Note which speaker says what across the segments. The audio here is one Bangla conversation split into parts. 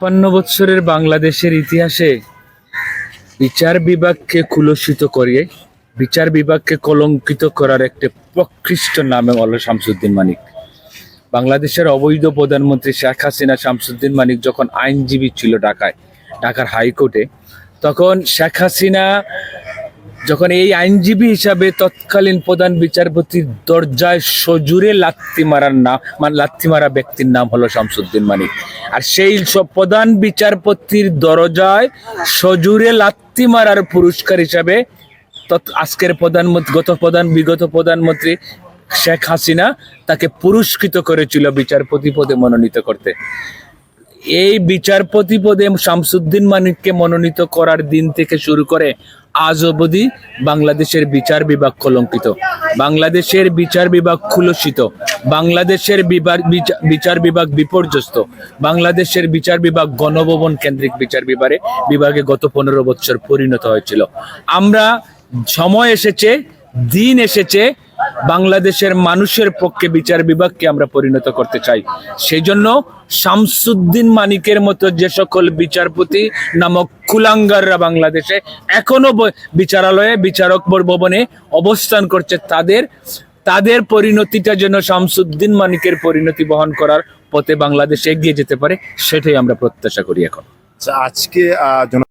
Speaker 1: তিপ্পান্ন বৎসরের বাংলাদেশের ইতিহাসে বিচার বিভাগকে কুলসিত করিয়ে, বিচার বিভাগকে কলঙ্কিত করার একটি প্রকৃষ্ট নামে হল শামসুদ্দিন মানিক। বাংলাদেশের অবৈধ প্রধানমন্ত্রী শেখ হাসিনা শামসুদ্দিন মানিক যখন আইনজীবী ছিল ঢাকায়, ঢাকার হাইকোর্টে, তখন শেখ হাসিনা যখন এই আইনজীবী হিসাবে তৎকালীন প্রধান বিচারপতির দরজায় সজুরে লাত্তি মারার নাম মানে লাত্তি মারা ব্যক্তির নাম হলো শামসুদ্দিন মানিক আর সেই সব প্রধান বিচারপতির দরজায় সজুরে লাত্তি মারার পুরস্কার হিসাবে আজকের প্রধানমন্ত্রী গত প্রধান বিগত প্রধানমন্ত্রী শেখ হাসিনা তাকে পুরস্কৃত করেছিল বিচারপতি পদে মনোনীত করতে। এই বিচারপতি পদে শামসুদ্দিন মানিককে মনোনীত করার দিন থেকে শুরু করে আজ অবধি বাংলাদেশের বিচার বিভাগ কলঙ্কিত। বাংলাদেশের বিচার বিভাগ খুলসিত বাংলাদেশের বিচার বিভাগ বিপর্যস্ত। বাংলাদেশের বিচার বিভাগ গণভবন কেন্দ্রিক বিচার বিভাগে বিভাগে গত পনেরো বছর পরিণত হয়েছিল। আমরা সময় এসেছে, দিন এসেছে বাংলাদেশের মানুষের পক্ষে বিচার বিভাগকে আমরা পরিণত করতে চাই। সেই জন্য শামসুদ্দিন মানিকের মতো যে সকল বিচারপতি নামক কুলাঙ্গাররা বাংলাদেশে এখনও বিচারালয়ে বিচারক ভবনে অবস্থান করছে তাদের তাদের পরিণতিটা যেন শামসুদ্দিন মানিকের পরিণতি বহন করার পথে বাংলাদেশ এগিয়ে যেতে পারে সেটাই আমরা প্রত্যাশা করি এখন।
Speaker 2: আচ্ছা, আজকে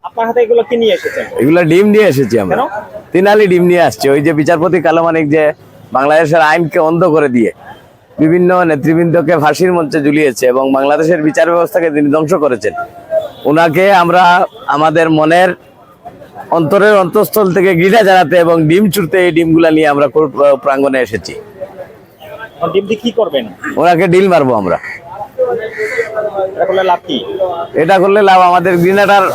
Speaker 3: আপনার হাতে এগুলো কি নিয়ে এসেছেন?
Speaker 4: এগুলা ডিম নিয়ে এসেছি আমরা? তিনালি ডিম নিয়ে আসছে। ওই যে বিচারপতি কালো মানিক যে বাংলাদেশের আইনকে অন্ধ করে দিয়ে বিভিন্ন নেতৃবৃন্দকে ফাঁসির মঞ্চে ঝুলিয়েছে এবং বাংলাদেশের বিচার ব্যবস্থাকে তিনি ধ্বংস করেছেন। ওনাকে আমরা আমাদের মনের অন্তরের অন্তঃস্থল থেকে ঘৃণা জানাতে এবং ডিম ছুটতে এই ডিমগুলা নিয়ে আমরা কোর্ট আহ, প্রাঙ্গণে এসেছি।
Speaker 3: কি করবেন?
Speaker 4: ওনাকে ডিল মারবো আমরা।
Speaker 3: এটা করলে লাভ কি?
Speaker 4: এটা করলে লাভ আমাদের ঘৃণাটার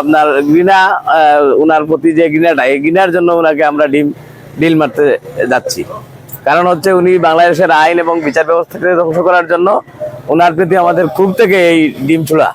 Speaker 4: আপনার ঘৃণা আহ, ওনার প্রতি যে ঘৃণাটা এই ঘৃণার জন্য ওনাকে আমরা ডিম ডিল মারতে যাচ্ছি। কারণ হচ্ছে উনি বাংলাদেশের আইন এবং বিচার ব্যবস্থাকে ধ্বংস করার জন্য ওনার প্রতি আমাদের খুব থেকে এই ডিম ছোড়া